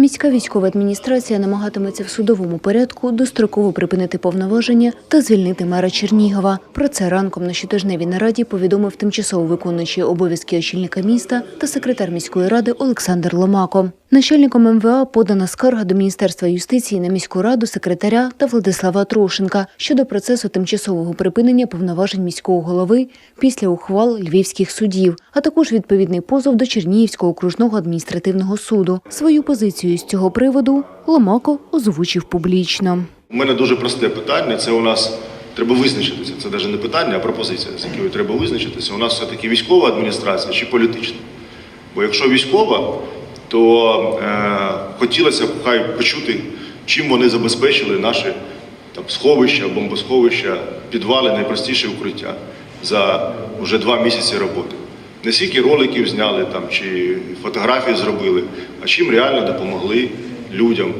Міська військова адміністрація намагатиметься в судовому порядку достроково припинити повноваження та звільнити мера Чернігова. Про це ранком на щотижневій нараді повідомив тимчасово виконуючий обов'язки очільника міста та секретар міської ради Олександр Ломако. Начальником МВА подана скарга до Міністерства юстиції на міську раду, секретаря та Владислава Трошенка щодо процесу тимчасового припинення повноважень міського голови після ухвал львівських судів, а також відповідний позов до Чернігівського окружного адміністративного суду. Свою позицію з цього приводу Ломако озвучив публічно. У мене дуже просте питання. Це у нас треба визначитися. Це навіть не питання, а пропозиція, з якою треба визначитися. У нас все-таки військова адміністрація чи політична? Бо якщо військова, то е, хотілося б хай почути, чим вони забезпечили наші там, сховища, бомбосховища, підвали, найпростіше укриття за вже два місяці роботи. Не скільки роликів зняли там чи фотографії зробили, а чим реально допомогли людям,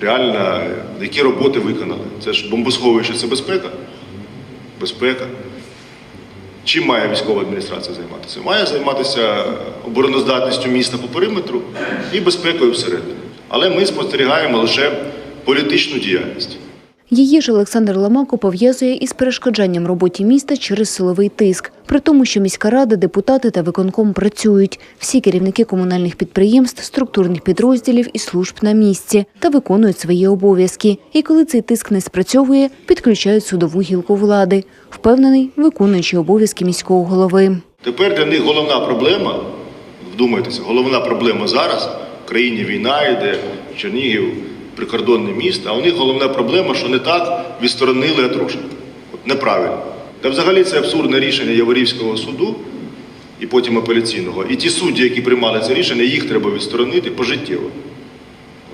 реально які роботи виконали. Це ж бомбосховище, це безпека. Безпека. Чим має військова адміністрація займатися? Має займатися обороноздатністю міста по периметру і безпекою всередині. Але ми спостерігаємо лише політичну діяльність. Її ж Олександр Ломако пов'язує із перешкоджанням роботі міста через силовий тиск. При тому, що міська рада, депутати та виконком працюють. Всі керівники комунальних підприємств, структурних підрозділів і служб на місці та виконують свої обов'язки. І коли цей тиск не спрацьовує, підключають судову гілку влади. Впевнений, виконуючий обов'язки міського голови. Тепер для них головна проблема, вдумайтеся, головна проблема зараз в країні війна йде, Чернігів прикордонне місто, а у них головна проблема, що не так відсторонили Атрошенка. От неправильно. Та взагалі це абсурдне рішення Яворівського суду і потім апеляційного. І ті судді, які приймали це рішення, їх треба відсторонити пожиттєво.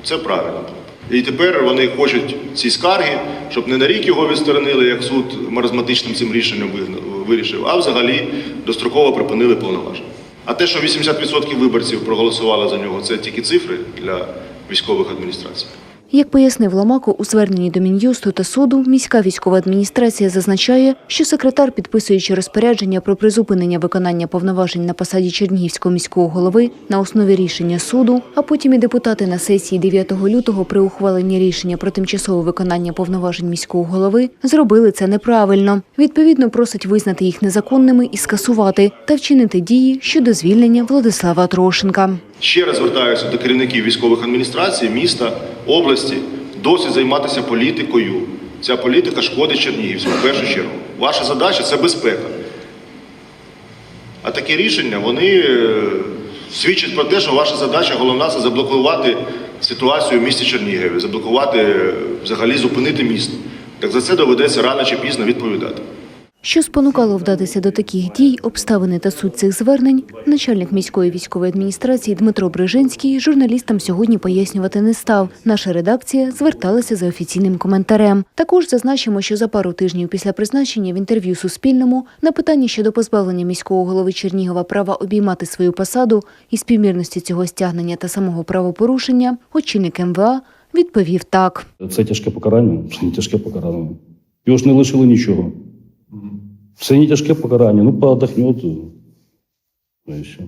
Це правильно. І тепер вони хочуть ці скарги, щоб не на рік його відсторонили, як суд маразматичним цим рішенням вирішив, а взагалі достроково припинили повноваження. А те, що 80% виборців проголосували за нього, це тільки цифри для військових адміністрацій. Як пояснив Ломако у зверненні до Мін'юсту та суду, міська військова адміністрація зазначає, що секретар, підписуючи розпорядження про призупинення виконання повноважень на посаді Чернігівського міського голови на основі рішення суду, а потім і депутати на сесії 9 лютого при ухваленні рішення про тимчасове виконання повноважень міського голови зробили це неправильно. Відповідно, просить визнати їх незаконними і скасувати та вчинити дії щодо звільнення Владислава Трошенка. Ще раз звертаюся до керівників військових адміністрацій, міста, області, досить займатися політикою. Ця політика шкодить Чернігівську в першу чергу. Ваша задача це безпека. А такі рішення вони е, свідчать про те, що ваша задача головна це заблокувати ситуацію в місті Чернігові, заблокувати, е, взагалі зупинити місто. Так за це доведеться рано чи пізно відповідати. Що спонукало вдатися до таких дій, обставини та суть цих звернень, начальник міської військової адміністрації Дмитро Брижинський журналістам сьогодні пояснювати не став. Наша редакція зверталася за офіційним коментарем. Також зазначимо, що за пару тижнів після призначення в інтерв'ю Суспільному на питання щодо позбавлення міського голови Чернігова права обіймати свою посаду і співмірності цього стягнення та самого правопорушення, очільник МВА відповів так. Це тяжке покарання, тяжке покарання. Його ж не лишили нічого. Це не тяжке покарання, ну поотдохнет. Ну і все.